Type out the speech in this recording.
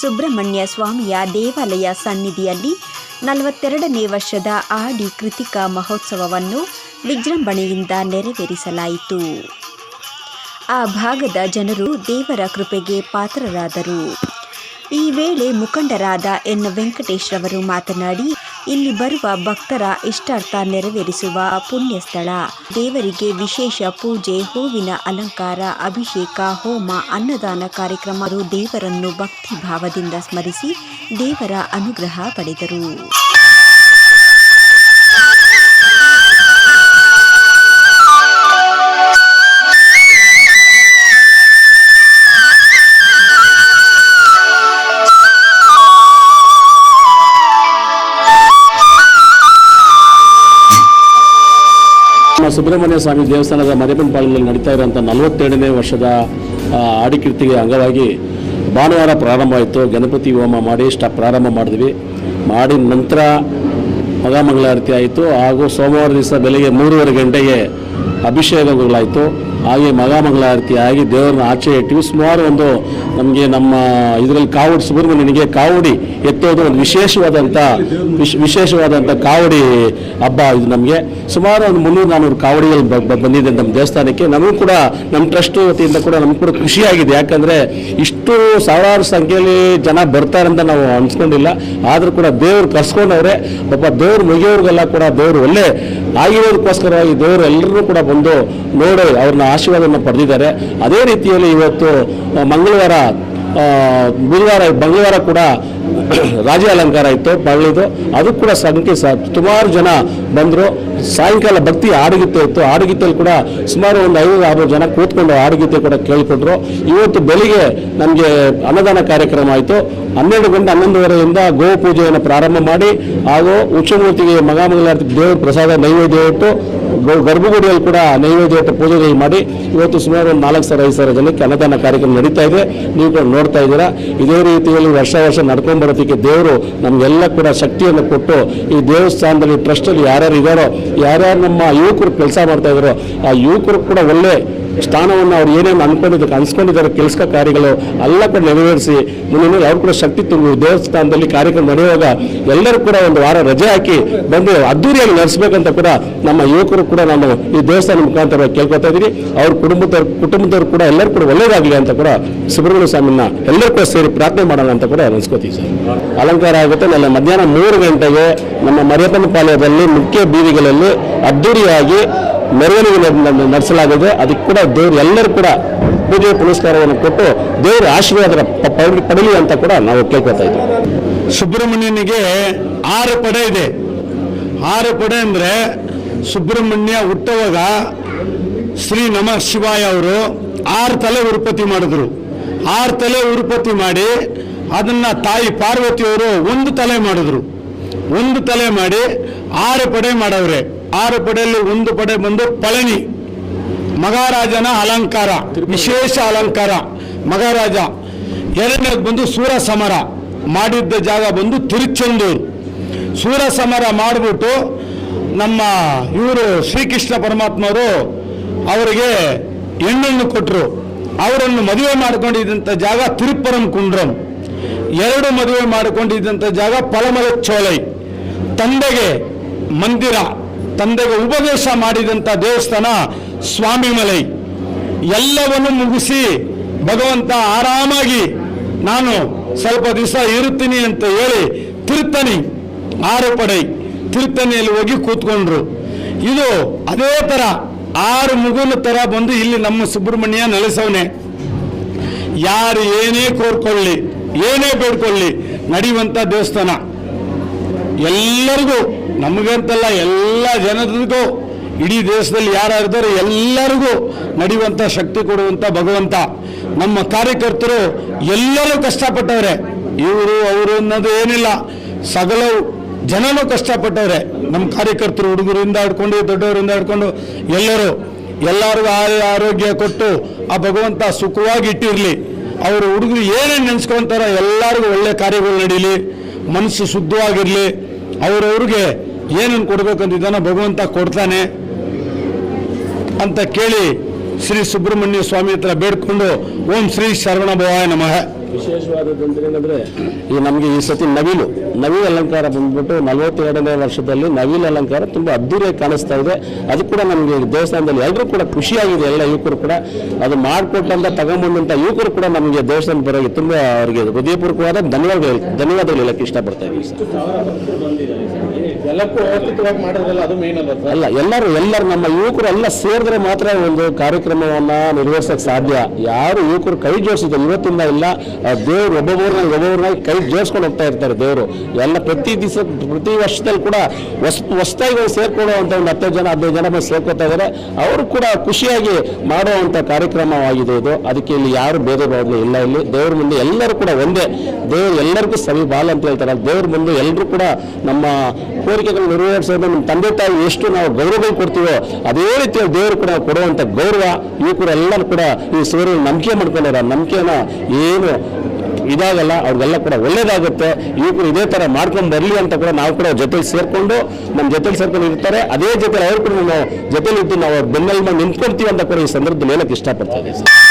ಸುಬ್ರಹ್ಮಣ್ಯ ಸ್ವಾಮಿಯ ದೇವಾಲಯ ಸನ್ನಿಧಿಯಲ್ಲಿ ನಲವತ್ತೆರಡನೇ ವರ್ಷದ ಆಡಿ ಕೃತಿಕಾ ಮಹೋತ್ಸವವನ್ನು ವಿಜೃಂಭಣೆಯಿಂದ ನೆರವೇರಿಸಲಾಯಿತು. ಆ ಭಾಗದ ಜನರು ದೇವರ ಕೃಪೆಗೆ ಪಾತ್ರರಾದರು. ಈ ವೇಳೆ ಮುಖಂಡರಾದ ಎನ್. ವೆಂಕಟೇಶ್ ರವರು ಮಾತನಾಡಿ, ಇಲ್ಲಿ ಬರುವ ಭಕ್ತರ ಇಷ್ಟಾರ್ಥ ನೆರವೇರಿಸುವ ಪುಣ್ಯ ಸ್ಥಳ ದೇವರಿಗೆ ವಿಶೇಷ ಪೂಜೆ, ಹೂವಿನ ಅಲಂಕಾರ, ಅಭಿಷೇಕ, ಹೋಮ, ಅನ್ನದಾನ ಕಾರ್ಯಕ್ರಮರು ದೇವರನ್ನು ಭಕ್ತಿ ಭಾವದಿಂದ ಸ್ಮರಿಸಿ ದೇವರ ಅನುಗ್ರಹ ಪಡೆದರು. ಸುಬ್ರಹ್ಮಣ್ಯ ಸ್ವಾಮಿ ದೇವಸ್ಥಾನದ ಮರಿಬಂಪಾಳ್ಯದಲ್ಲಿ ನಡೀತಾ ಇರುವಂಥ ನಲವತ್ತೆರಡನೇ ವರ್ಷದ ಆಡಿಕೀರ್ತಿಗೆ ಅಂಗವಾಗಿ ಭಾನುವಾರ ಪ್ರಾರಂಭ ಆಯಿತು ಗಣಪತಿ ಹೋಮ ಮಾಡಿ ಇಷ್ಟ ಪ್ರಾರಂಭ ಮಾಡಿದ್ವಿ. ಮಾಡಿದ ನಂತರ ಮಹಾಮಂಗಳಾರತಿ ಆಯಿತು. ಹಾಗೂ ಸೋಮವಾರ ದಿವಸ ಬೆಳಗ್ಗೆ ಮೂರುವರೆ ಗಂಟೆಗೆ ಅಭಿಷೇಕಗಳಾಯಿತು ಹಾಗೆ ಮಹಾಮಂಗಳಾರತಿ ಆಗಿ ದೇವರನ್ನ ಆಚೆ ಇಟ್ಟಿವಿ. ಸುಮಾರು ಒಂದು ನಮಗೆ ನಮ್ಮ ಇದರಲ್ಲಿ ಕಾವಡಿ ಸುಬ್ರಹ್ಮಣ್ಯನಿಗೆ ಕಾವಡಿ ಎತ್ತೋದು ಒಂದು ವಿಶೇಷವಾದಂಥ ವಿಶ್ ವಿಶೇಷವಾದಂಥ ಕಾವಡಿ ಹಬ್ಬ ಇದು ನಮಗೆ. ಸುಮಾರು ಒಂದು ಮುನ್ನೂರು ನಾನ್ನೂರು ಕಾವಡಿಗಳು ಬಂದಿದೆ ನಮ್ಮ ದೇವಸ್ಥಾನಕ್ಕೆ. ನಮಗೂ ಕೂಡ ನಮ್ಮ ಟ್ರಸ್ಟ್ ವತಿಯಿಂದ ಕೂಡ ನಮಗೂ ಕೂಡ ಖುಷಿಯಾಗಿದೆ. ಯಾಕಂದರೆ ಇಷ್ಟು ಸಾವಿರಾರು ಸಂಖ್ಯೆಯಲ್ಲಿ ಜನ ಬರ್ತಾರೆ ಅಂತ ನಾವು ಅನ್ಸ್ಕೊಂಡಿಲ್ಲ. ಆದರೂ ಕೂಡ ದೇವ್ರು ಕರ್ಸ್ಕೊಂಡವ್ರೆ ಒಬ್ಬ ದೇವ್ರು ಮುಗಿಯೋರಿಗೆಲ್ಲ ಕೂಡ ದೇವರು ಒಳ್ಳೆ ಆಗಿರೋದಕ್ಕೋಸ್ಕರವಾಗಿ ದೇವರು ಎಲ್ಲರೂ ಕೂಡ ಬಂದು ನೋಡಿ ಅವ್ರನ್ನ ಆಶೀರ್ವಾದವನ್ನು ಪಡೆದಿದ್ದಾರೆ. ಅದೇ ರೀತಿಯಲ್ಲಿ ಇವತ್ತು ಮಂಗಳವಾರ ಬುಧವಾರ, ಮಂಗಳವಾರ ಕೂಡ ರಾಜ ಅಲಂಕಾರ ಇತ್ತು ಪಳ್ಳಿದು ಅದು ಕೂಡ ಸಂಖ್ಯೆ ಸುಮಾರು ಜನ ಬಂದರು. ಸಾಯಂಕಾಲ ಭಕ್ತಿ ಆಡುಗೀತೆ ಇತ್ತು. ಆಡುಗಿತ್ತಲ್ಲಿ ಕೂಡ ಸುಮಾರು ಒಂದು ಐದು ಆರು ಜನ ಕೂತ್ಕೊಂಡು ಆಡುಗೀತೆ ಕೂಡ ಕೇಳಿಕೊಟ್ರು. ಇವತ್ತು ಬೆಳಿಗ್ಗೆ ನಮಗೆ ಅನ್ನದಾನ ಕಾರ್ಯಕ್ರಮ ಆಯಿತು. ಹನ್ನೆರಡು ಗಂಟೆ ಹನ್ನೊಂದುವರೆಯಿಂದ ಗೋ ಪೂಜೆಯನ್ನು ಪ್ರಾರಂಭ ಮಾಡಿ ಹಾಗೂ ಉಚ್ಚಮೂರ್ತಿಗೆ ಮಹಾಮಂಗಳಾರತಿ ದೇವರ ಪ್ರಸಾದ ನೈವೇದ್ಯ ಇಟ್ಟು ಗರ್ಭಗುಡಿಯಲ್ಲಿ ಕೂಡ ನೈವೇದ್ಯ ಪೂಜೆ ಮಾಡಿ, ಇವತ್ತು ಸುಮಾರು ಒಂದು ನಾಲ್ಕು ಸಾವಿರ, ಐದು ಸಾವಿರ ಜನಕ್ಕೆ ಅನ್ನದಾನ ಕಾರ್ಯಕ್ರಮ ನಡೀತಾ ಇದೆ. ನೀವು ಕೂಡ ನೋಡ್ತಾ ಇದ್ದೀರಾ. ಇದೇ ರೀತಿಯಲ್ಲಿ ವರ್ಷ ವರ್ಷ ನಡ್ಕೊಂಡು ಬರೋದಕ್ಕೆ ದೇವರು ನಮಗೆಲ್ಲ ಕೂಡ ಶಕ್ತಿಯನ್ನು ಕೊಟ್ಟು ಈ ದೇವಸ್ಥಾನದಲ್ಲಿ ಟ್ರಸ್ಟಲ್ಲಿ ಯಾರ್ಯಾರು ಇದ್ದಾರೋ ಯಾರ್ಯಾರು ನಮ್ಮ ಯುವಕರು ಕೆಲಸ ಮಾಡ್ತಾ ಇದ್ದಾರೋ ಆ ಯುವಕರು ಕೂಡ ಒಳ್ಳೆ ಸ್ಥಾನವನ್ನು ಅವ್ರು ಏನೇನು ಅನ್ಕೊಂಡಿದ್ದಕ್ಕೆ ಅನ್ಸ್ಕೊಂಡಿದ್ದಾರೆ ಕೆಲಸ ಕಾರ್ಯಗಳು ಎಲ್ಲ ಕೂಡ ನೆರವೇರಿಸಿ, ಮುಂದಿನ ಅವ್ರು ಕೂಡ ಶಕ್ತಿ ತುಂಬಿ, ದೇವಸ್ಥಾನದಲ್ಲಿ ಕಾರ್ಯಕ್ರಮ ನಡೆಯುವಾಗ ಎಲ್ಲರೂ ಕೂಡ ಒಂದು ವಾರ ರಜೆ ಹಾಕಿ ಬಂದು ಅದ್ದೂರಿಯಾಗಿ ನಡೆಸಬೇಕಂತ ಕೂಡ ನಮ್ಮ ಯುವಕರು ಕೂಡ ನಾನು ಈ ದೇವಸ್ಥಾನ ಮುಖಾಂತರ ಕೇಳ್ಕೊತಾ ಇದ್ದೀನಿ. ಅವ್ರ ಕುಟುಂಬದವ್ರ, ಕುಟುಂಬದವ್ರು ಕೂಡ ಎಲ್ಲರೂ ಕೂಡ ಒಳ್ಳೇದಾಗಲಿ ಅಂತ ಕೂಡ ಸುಬ್ರಹ್ಮಣ್ಯ ಸ್ವಾಮಿನ ಎಲ್ಲರೂ ಕೂಡ ಸೇರಿ ಪ್ರಾರ್ಥನೆ ಮಾಡೋಣ ಅಂತ ಕೂಡ ಅನ್ಸ್ಕೋತೀವಿ ಸರ್. ಅಲಂಕಾರ ಆಗುತ್ತೆ ನನ್ನ ಮಧ್ಯಾಹ್ನ ಮೂರು ಗಂಟೆಗೆ ನಮ್ಮ ಮರಿಯಪ್ಪನ ಪಾಳ್ಯದಲ್ಲಿ ಮುಖ್ಯ ಬೀದಿಗಳಲ್ಲಿ ಅದ್ದೂರಿಯಾಗಿ ಮೆರವಣಿಗೆ ನಡ್- ನಡ್- ನಡೆಸಲಾಗಿದೆ. ಅದಕ್ಕೆ ಕೂಡ ದೇವರು ಎಲ್ಲರೂ ಕೂಡ ಪೂಜೆ ಪುನಸ್ಕಾರವನ್ನು ಕೊಟ್ಟು ದೇವರ ಆಶೀರ್ವಾದ ಪಡೀಲಿ ಅಂತ ಕೂಡ ನಾವು ಕೇಳ್ಕೊತಾ ಇದ್ದೀವಿ ಸುಬ್ರಹ್ಮಣ್ಯನಿಗೆ ಆರು ಪಡೆ ಇದೆ. ಆರು ಪಡೆ ಅಂದರೆ ಸುಬ್ರಹ್ಮಣ್ಯ ಹುಟ್ಟುವಾಗ ಶ್ರೀ ನಮ ಶಿವಾಯ ಅವರು ಆರು ತಲೆ ಉರುಪತಿ ಮಾಡಿದ್ರು. ಆರು ತಲೆ ಉರುಪತಿ ಮಾಡಿ ಅದನ್ನ ತಾಯಿ ಪಾರ್ವತಿಯವರು ಒಂದು ತಲೆ ಮಾಡಿದ್ರು. ಒಂದು ತಲೆ ಮಾಡಿ ಆರು ಪಡೆ ಮಾಡವ್ರೆ. ಆರು ಪಡೆಯಲ್ಲಿ ಒಂದು ಪಡೆ ಬಂದು ಪಳನಿ. ಮಹಾರಾಜನ ಅಲಂಕಾರ, ವಿಶೇಷ ಅಲಂಕಾರ. ಮಹಾರಾಜ, ಎರಡನೇದು ಬಂದು ಸೂರ ಸಮರ ಮಾಡಿದ್ದ ಜಾಗ ಬಂದು ತಿರುಚೆಂದೂರು. ಸೂರ ಸಮರ ಮಾಡಿಬಿಟ್ಟು ನಮ್ಮ ಇವರು ಶ್ರೀಕೃಷ್ಣ ಪರಮಾತ್ಮರು ಅವರಿಗೆ ಹೆಣ್ಣನ್ನು ಕೊಟ್ಟರು ಅವರನ್ನು ಮದುವೆ ಮಾಡಿಕೊಂಡಿದ್ದಂಥ ಜಾಗ ತಿರುಪರಂ ಕುಂಡ್ರಂ. ಎರಡು ಮದುವೆ ಮಾಡಿಕೊಂಡಿದ್ದಂಥ ಜಾಗ ಪಳಮಲ ಚೋಳೈ. ತಂದೆಗೆ ಮಂದಿರ. ತಂದೆಗೆ ಉಪದೇಶ ಮಾಡಿದಂಥ ದೇವಸ್ಥಾನ ಸ್ವಾಮಿಮಲೈ. ಎಲ್ಲವನ್ನು ಮುಗಿಸಿ ಭಗವಂತ ಆರಾಮಾಗಿ ನಾನು ಸ್ವಲ್ಪ ದಿವಸ ಇರುತ್ತೀನಿ ಅಂತ ಹೇಳಿ ತಿರ್ತನಿ ಆರು ಪಡೆ ತಿರ್ತನಿಯಲ್ಲಿ ಹೋಗಿ ಕೂತ್ಕೊಂಡ್ರು. ಇದು ಅದೇ ಥರ ಆರು ಮುಗುಲು ಥರ ಬಂದು ಇಲ್ಲಿ ನಮ್ಮ ಸುಬ್ರಹ್ಮಣ್ಯ ನೆಲೆಸವನೆ. ಯಾರು ಏನೇ ಕೋರ್ಕೊಳ್ಳಿ, ಏನೇ ಬೇಡ್ಕೊಳ್ಳಿ ನಡೆಯುವಂಥ ದೇವಸ್ಥಾನ. ಎಲ್ಲರಿಗೂ ನಮಗಂತಲ್ಲ ಎಲ್ಲ ಜನರಿಗೂ, ಇಡೀ ದೇಶದಲ್ಲಿ ಯಾರು ಎಲ್ಲರಿಗೂ ನಡೆಯುವಂಥ ಶಕ್ತಿ ಕೊಡುವಂಥ ಭಗವಂತ. ನಮ್ಮ ಕಾರ್ಯಕರ್ತರು ಎಲ್ಲರೂ ಕಷ್ಟಪಟ್ಟವ್ರೆ. ಇವರು, ಅವರು ಅನ್ನೋದು ಏನಿಲ್ಲ. ಸಗಲವು ಜನನೂ ಕಷ್ಟಪಟ್ಟವ್ರೆ. ನಮ್ಮ ಕಾರ್ಯಕರ್ತರು ಹುಡುಗರಿಂದ ಹಿಡ್ಕೊಂಡು ದೊಡ್ಡವರಿಂದ ಹಿಡ್ಕೊಂಡು ಎಲ್ಲರೂ, ಎಲ್ಲರಿಗೂ ಆರೋಗ್ಯ ಕೊಟ್ಟು ಆ ಭಗವಂತ ಸುಖವಾಗಿ ಇಟ್ಟಿರಲಿ. ಅವರು ಹುಡುಗರು ಏನೇನು ನೆನೆಸ್ಕೊಂತಾರೋ ಎಲ್ಲರಿಗೂ ಒಳ್ಳೆ ಕಾರ್ಯಗಳು ನಡೀಲಿ. ಮನಸ್ಸು ಶುದ್ಧವಾಗಿರಲಿ. ಅವ್ರವ್ರಿಗೆ ಏನನ್ನು ಕೊಡ್ಬೇಕಂತಿದ್ದಾನ ಭಗವಂತ ಕೊಡ್ತಾನೆ ಅಂತ ಕೇಳಿ ಶ್ರೀ ಸುಬ್ರಹ್ಮಣ್ಯ ಸ್ವಾಮಿ ಹತ್ರ ಬೇಡ್ಕೊಂಡು ಓಂ ಶ್ರೀ ಶರವಣ ಭವಾಯ ನಮಃ. ವಿಶೇಷವಾದದ್ದು ಏನಂದ್ರೆ ಈ ನಮಗೆ ಈ ಸತಿ ನವಿಲು ನವಿಲು ಅಲಂಕಾರ ಬಂದ್ಬಿಟ್ಟು ನಲವತ್ತೆರಡನೇ ವರ್ಷದಲ್ಲಿ ನವಿಲು ಅಲಂಕಾರ ತುಂಬಾ ಅದ್ದೂರಿಯಾಗಿ ಕಾಣಿಸ್ತಾ ಇದೆ. ಅದು ಕೂಡ ನಮಗೆ ದೇವಸ್ಥಾನದಲ್ಲಿ ಎಲ್ಲರೂ ಕೂಡ ಖುಷಿಯಾಗಿದೆ ಎಲ್ಲ ಯುವಕರು ಕೂಡ. ಅದು ಮಾಡಿಕೊಟ್ಟಂತ ತಗೊಂಡ್ಬಂದಂತ ಯುವಕರು ಕೂಡ ನಮಗೆ ದೇವಸ್ಥಾನದ ಪರವಾಗಿ ತುಂಬಾ ಅವರಿಗೆ ಹೃದಯಪೂರ್ವಕವಾದ ಧನ್ಯವಾದಗಳು ಧನ್ಯವಾದಗಳು ಹೇಳಕ್ಕೆ ಇಷ್ಟಪಡ್ತಾ ಇದ್ದೀವಿ ಅಲ್ಲ ಎಲ್ಲರೂ ಎಲ್ಲರೂ ನಮ್ಮ ಯುವಕರು ಎಲ್ಲ ಸೇರಿದ್ರೆ ಮಾತ್ರ ಒಂದು ಕಾರ್ಯಕ್ರಮವನ್ನ ನಿರ್ವಹಿಸಕ್ಕೆ ಸಾಧ್ಯ. ಯಾರು ಯುವಕರು ಕೈ ಜೋಡಿಸಿದ್ರು ಇವತ್ತಿಂದ ಇಲ್ಲ. ದೇವ್ರು ಒಬ್ಬೊಬ್ಬರನ್ನ ಒಬ್ಬೊಬ್ಬರನ್ನ ಕೈ ಜೋಡಿಸ್ಕೊಂಡು ಹೋಗ್ತಾ ಇರ್ತಾರೆ ದೇವರು. ಎಲ್ಲ ಪ್ರತಿ ದಿವಸ, ಪ್ರತಿ ವರ್ಷದಲ್ಲಿ ಕೂಡ ಹೊಸ, ಹೊಸದಾಗಿ ಸೇರ್ಕೊಳ್ಳುವಂತ ಒಂದು ಹತ್ತು ಜನ, ಹದಿನೈದು ಜನ ಬಂದು ಸೇರ್ಕೊತಾ ಇದ್ದಾರೆ. ಅವರು ಕೂಡ ಖುಷಿಯಾಗಿ ಮಾಡುವಂಥ ಕಾರ್ಯಕ್ರಮವಾಗಿದೆ ಇದು. ಅದಕ್ಕೆ ಇಲ್ಲಿ ಯಾರು ಭಾವನೆ ಇಲ್ಲ ಇಲ್ಲಿ. ದೇವ್ರ ಮುಂದೆ ಎಲ್ಲರೂ ಕೂಡ ಒಂದೇ. ದೇವ್ರು ಎಲ್ಲರಿಗೂ ಸವಿ ಬಾಲ ಅಂತ ಹೇಳ್ತಾರೆ. ದೇವ್ರ ಮುಂದೆ ಎಲ್ಲರೂ ಕೂಡ ನಮ್ಮ ಕೋರಿಕೆಗಳು ನೆರವೇರಿಸೋದು ನಮ್ಮ ತಂದೆ ತಾಯಿ ಎಷ್ಟು ನಾವು ಗೌರವಗಳು ಕೊಡ್ತೀವೋ, ಅದೇ ರೀತಿಯಲ್ಲಿ ದೇವರು ಕೂಡ ಕೊಡುವಂಥ ಗೌರವ ಯುವಕರು ಎಲ್ಲರೂ ಕೂಡ ಈ ಸೂರ್ಯನ ನಂಬಿಕೆ ಮಾಡ್ಕೊಂಡಾರ ನಂಬಿಕೆನ ಏನು ಇದಾಗಲ್ಲ, ಅವ್ರಿಗೆಲ್ಲ ಕೂಡ ಒಳ್ಳೇದಾಗುತ್ತೆ. ಇವರು ಇದೇ ಥರ ಮಾಡ್ಕೊಂಡು ಬರಲಿ ಅಂತ ಕೂಡ ನಾವು ಕೂಡ ಜೊತೆಲಿ ಸೇರಿಕೊಂಡು ನಮ್ಮ ಜೊತೆಲಿ ಸೇರ್ಕೊಂಡು ಇರ್ತಾರೆ. ಅದೇ ಜೊತೆ ಅವ್ರು ಕೂಡ ನಾವು ಜೊತೆಲಿ ಇದ್ದು ನಾವು ಬೆನ್ನೆಲ್ಲ ನಿಂತ್ಕೊಳ್ತೀವಿ ಅಂತ ಕೂಡ ಈ ಸಂದರ್ಭದಲ್ಲಿ ಹೇಳಕ್ಕೆ ಇಷ್ಟಪಡ್ತಾ ಇದ್ದೀವಿ